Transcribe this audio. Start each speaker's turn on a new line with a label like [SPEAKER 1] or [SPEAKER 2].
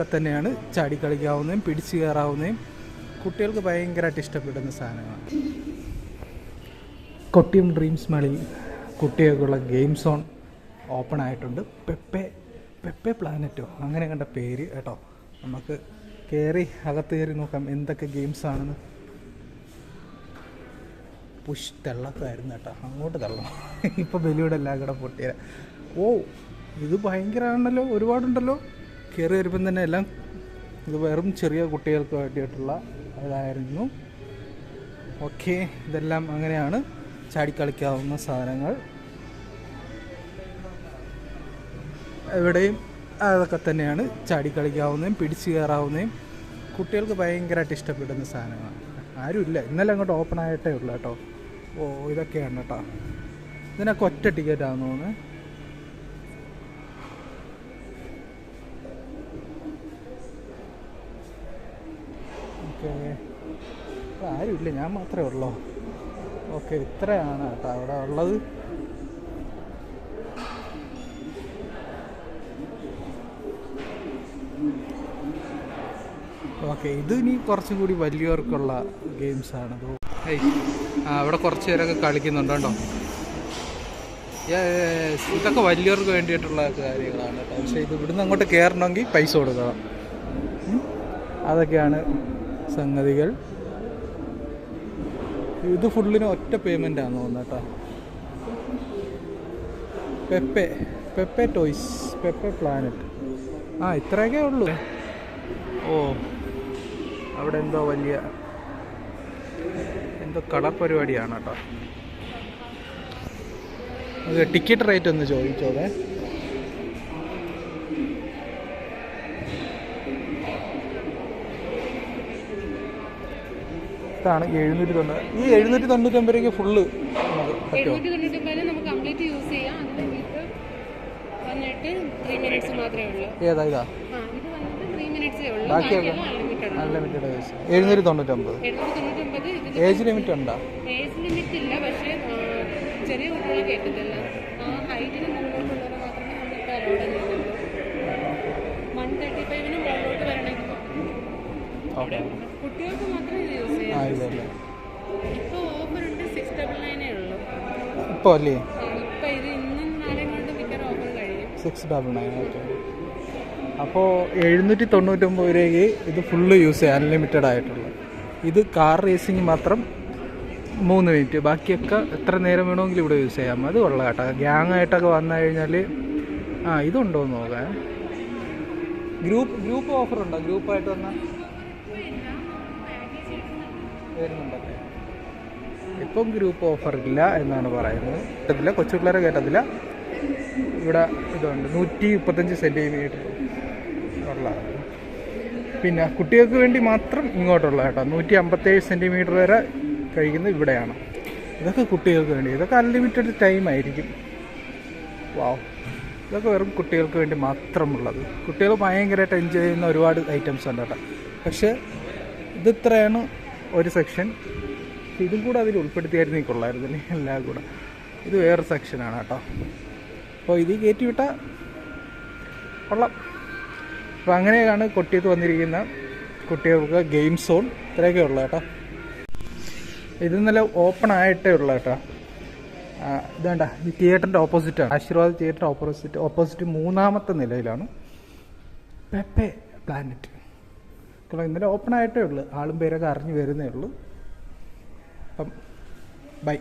[SPEAKER 1] അതൊക്കെ തന്നെയാണ് ചാടി കളിക്കാവുന്നതും പിടിച്ചു കയറാവുന്നതും. കുട്ടികൾക്ക് ഭയങ്കരമായിട്ട് ഇഷ്ടപ്പെടുന്ന സാധനമാണ് കൊട്ടിയം ഡ്രീംസ് മളിൽ കുട്ടികൾക്കുള്ള ഗെയിം സോൺ ഓപ്പൺ ആയിട്ടുണ്ട്. പെപ്പെ പെപ്പെ പ്ലാനറ്റോ? അങ്ങനെ കണ്ട പേര് കേട്ടോ. നമുക്ക് കയറി അകത്ത് കയറി നോക്കാം എന്തൊക്കെ ഗെയിംസ് ആണെന്ന്. പുഷ് തള്ളക്കായിരുന്നു കേട്ടോ. അങ്ങോട്ട് തള്ളണം. ഇപ്പോൾ ബലിയുടെ എല്ലാം കൂടെ പൊട്ടിയ ഓ ഇത് ഭയങ്കരമാണല്ലോ. ഒരുപാടുണ്ടല്ലോ. കയറി വരുമ്പം തന്നെ എല്ലാം ഇത് വെറും ചെറിയ കുട്ടികൾക്ക് വേണ്ടിയിട്ടുള്ള ഇതായിരുന്നു. ഓക്കെ ഇതെല്ലാം അങ്ങനെയാണ് ചാടിക്കളിക്കാവുന്ന സാധനങ്ങൾ. എവിടെയും അതൊക്കെ തന്നെയാണ് ചാടിക്കളിക്കാവുന്നതും പിടിച്ചു കയറാവുന്നതും. കുട്ടികൾക്ക് ഭയങ്കരമായിട്ട് ഇഷ്ടപ്പെടുന്ന സാധനങ്ങളാണ്. ഇല്ല ഇന്നലെ അങ്ങോട്ട് ഓപ്പൺ ആയിട്ടേ ഉള്ളൂ കേട്ടോ. ഓ ഇതൊക്കെയാണ് കേട്ടോ. ഇതിനൊക്കെ ഒറ്റ ടിക്കറ്റാണെന്ന് തോന്നുന്നത് ഓക്കെ. ആരുമില്ല ഞാൻ മാത്രമേ ഉള്ളൂ. ഓക്കെ ഇത്രയാണ് കേട്ടോ അവിടെ ഉള്ളത്. ഓക്കെ ഇത് ഇനി കുറച്ചും കൂടി വലിയവർക്കുള്ള ഗെയിംസാണ് അവിടെ കുറച്ച് പേരൊക്കെ കളിക്കുന്നുണ്ട് കേട്ടോ ഇതൊക്കെ വലിയവർക്ക് വേണ്ടിയിട്ടുള്ള കാര്യങ്ങളാണ് പക്ഷേ ഇത് ഇവിടുന്ന് അങ്ങോട്ട് കയറണമെങ്കിൽ പൈസ കൊടുക്കണം. അതൊക്കെയാണ് സംഗതികൾ. ഇത് ഫുള്ളിന് ഒറ്റ പേയ്മെന്റ് ആണെന്ന് തോന്നുന്നു കേട്ടോ. Pepe Pepe toys Pepe planet ആ ഇത്രയൊക്കെ ഉള്ളൂ. ഓ അവിടെ എന്തോ വലിയ എന്തോ കളർ പരിപാടിയാണ് കേട്ടോ ടിക്കറ്റ് റേറ്റ് ഒന്ന് ചോദിച്ചോളേ. ഇതാണ് എഴുന്നൂറ്റി തൊണ്ണൂറ് ഈ എഴുന്നൂറ്റി തൊണ്ണൂറ്റൊമ്പത് രൂപയ്ക്ക് ഫുള്ള് നമുക്ക് പറ്റുമോ ഏതാ ഇതാ? ബാക്കിയൊക്കെ
[SPEAKER 2] അൺലിമിറ്റഡ്
[SPEAKER 1] എഴുന്നൂറ്റി തൊണ്ണൂറ്റൊമ്പത്. ഏജ് ലിമിറ്റ് ഉണ്ടോ?
[SPEAKER 2] ഏജ് ലിമിറ്റ് ഇല്ല പക്ഷേ ചെറിയ കുട്ടികളെ കേട്ടിട്ടില്ല. ഹൈറ്റിന് മാത്രമേ നമ്മളിപ്പോൾ അലോഡ് ചെയ്യുന്നുള്ളൂ വൺ തേർട്ടി ഫൈവിന് മുകളിലോട്ട് വരണമെങ്കിൽ
[SPEAKER 1] ഓക്കെ
[SPEAKER 2] കുട്ടികൾക്ക് മാത്രമേ യൂസ് ചെയ്യാം
[SPEAKER 1] ഇതല്ലേ
[SPEAKER 2] ഇപ്പോൾ ഓഫർ ഉണ്ട് സിക്സ് ഡബിൾ നയനേ ഉള്ളൂ.
[SPEAKER 1] ഇപ്പോൾ അല്ലേ?
[SPEAKER 2] ഇപ്പം ഇത് ഇന്നും നാളെയും കൊണ്ട് മിക്കവാറും ഓഫർ കഴിയും.
[SPEAKER 1] സിക്സ് ഡബിൾ നയൻ ഓക്കെ അപ്പോൾ എഴുന്നൂറ്റി തൊണ്ണൂറ്റൊമ്പത് രൂപയ്ക്ക് ഇത് ഫുള്ള് യൂസ് ചെയ്യാം അൺലിമിറ്റഡ് ആയിട്ടുള്ള. ഇത് കാർ റേസിംഗ് മാത്രം മൂന്ന് മിനിറ്റ് ബാക്കിയൊക്കെ എത്ര നേരം വേണമെങ്കിലും ഇവിടെ യൂസ് ചെയ്യാം. അത് കൊള്ളാം കേട്ടോ. ഗ്യാങ് ആയിട്ടൊക്കെ വന്നു കഴിഞ്ഞാൽ ആ ഇതുണ്ടോ എന്ന് നോക്കാം. ഗ്രൂപ്പ് ഗ്രൂപ്പ് ഓഫർ ഉണ്ടോ? ഗ്രൂപ്പായിട്ട് വന്നാൽ വരുന്നുണ്ടല്ലേ ഇപ്പം ഗ്രൂപ്പ് ഓഫർ ഇല്ല എന്നാണ് പറയുന്നത്. കേട്ടത്തില്ല കൊച്ചു പിള്ളേരെ കേട്ടത്തില്ല ഇവിടെ ഇതുണ്ട്. നൂറ്റി മുപ്പത്തഞ്ച് സെന്റിമീറ്റർ ഉള്ള പിന്നെ കുട്ടികൾക്ക് വേണ്ടി മാത്രം ഇങ്ങോട്ടുള്ള കേട്ടോ. നൂറ്റി അമ്പത്തേഴ് സെന്റിമീറ്റർ വരെ കഴിക്കുന്നത് ഇവിടെയാണ്. ഇതൊക്കെ കുട്ടികൾക്ക് വേണ്ടി. ഇതൊക്കെ അൺലിമിറ്റഡ് ടൈം ആയിരിക്കും. വാവ് ഇതൊക്കെ വെറും കുട്ടികൾക്ക് വേണ്ടി മാത്രമുള്ളത്. കുട്ടികൾ ഭയങ്കരമായിട്ട് എൻജോയ് ചെയ്യുന്ന ഒരുപാട് ഐറ്റംസ് ഉണ്ട് കേട്ടോ പക്ഷേ ഇതിത്രയാണ് ഒരു സെക്ഷൻ ഇതും കൂടെ അതിൽ ഉൾപ്പെടുത്തിയായിരുന്നെങ്കിൽ കൊള്ളായിരുന്നില്ലേ എല്ലാം കൂടെ. ഇത് വേറെ സെക്ഷനാണ് കേട്ടോ. അപ്പോൾ ഇത് കയറ്റി വിട്ടാൽ കൊള്ളാം. അപ്പോൾ അങ്ങനെയാണ് കൊട്ടിയത്ത് വന്നിരിക്കുന്ന കുട്ടികൾക്ക് ഗെയിം സോൺ ഇത്രയൊക്കെ ഉള്ളു കേട്ടോ. ഇത് ഇന്നലെ ഓപ്പൺ ആയിട്ടേ ഉള്ളു കേട്ടോ. ഇതേണ്ട ഈ തിയേറ്ററിന്റെ ഓപ്പോസിറ്റാണ് ആശീർവാദ് തിയേറ്റർ ഓപ്പോസിറ്റ് ഓപ്പോസിറ്റ് മൂന്നാമത്തെ നിലയിലാണ്. പെപ്പെ പ്ലാനറ്റ് കൊള്ളാം ഇന്നലെ ഓപ്പൺ ആയിട്ടേ ഉള്ളൂ. ആളും പേരൊക്കെ അറിഞ്ഞു വരുന്നേ ഉള്ളൂ. അപ്പം ബൈ